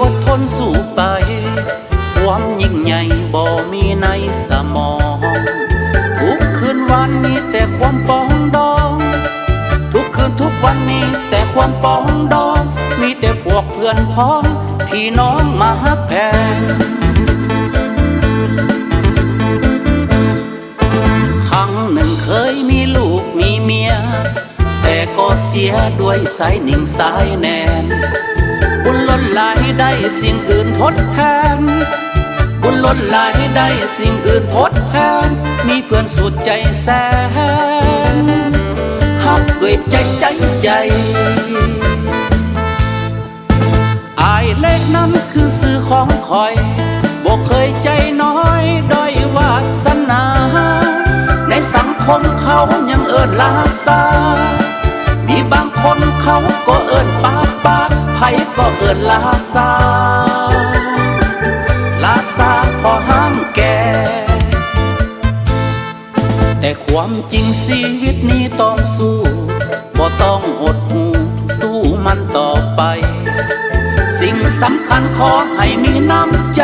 อดทนสู้ไป ความยิ่งใหญ่บ่มีในสมอง ทุกคืนวันมีแต่ความปองดอง ทุกคืนทุกวันมีแต่ความปองดอง มีแต่พวกเพื่อนพ้อง พี่น้องมาฮักแพงครั้งหนึ่งเคยมีลูกมีเมีย แต่ก็เสียด้วยสายหนิ่งสายแนน ได้สิ่งอื่นทดแทน บุญล้นหลายได้สิ่งอื่นทดแทน มีเพื่อนสุดใจแสนฮักด้วยใจใจใจอายเล็กนั้นคือสื่อของคอยบอกเคยใจน้อยด้อยวาสนา ในสังคมเขายังเอินลาซา มีบางคนเขาก็เอินปากปากไผก็เอินลาซาลาซาพอห้ามแก่แต่ความจริงชีวิตนี้ต้องสู้บ่ต้องอดหูสู้มันต่อไป สิ่งสำคัญขอให้มีน้ำใจ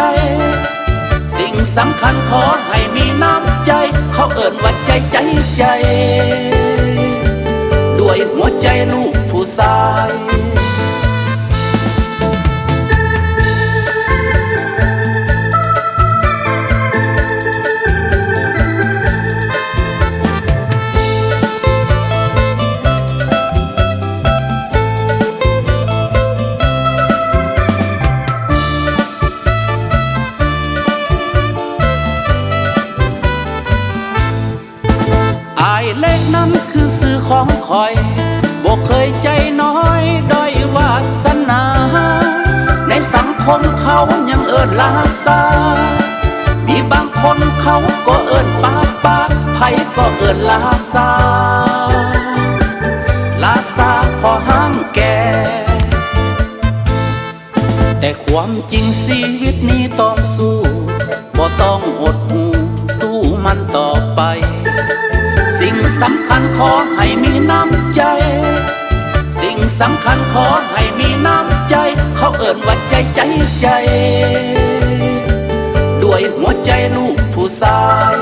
สิ่งสำคัญขอให้มีน้ำใจ เขาเอิ่นว่าใจใจใจ ลูกผู้ชายอเล็กนั้นคือสื่อของคอย บอกเคยใจน้อยด้อยวาสนา ในสังคมเขายังเอินลาซา มีบางคนเขาก็เอินปากปากไผก็เอินลาซา ลาซาพอห้ามแก่ แต่ความจริงชีวิตนี้ต้อ สิ่งสำคัญขอให้มีน้ำใจ สิ่งสำคัญขอให้มีน้ำใจ เขาเอิ่นว่าใจใจใจ ด้วยหัวใจลูกผู้ชาย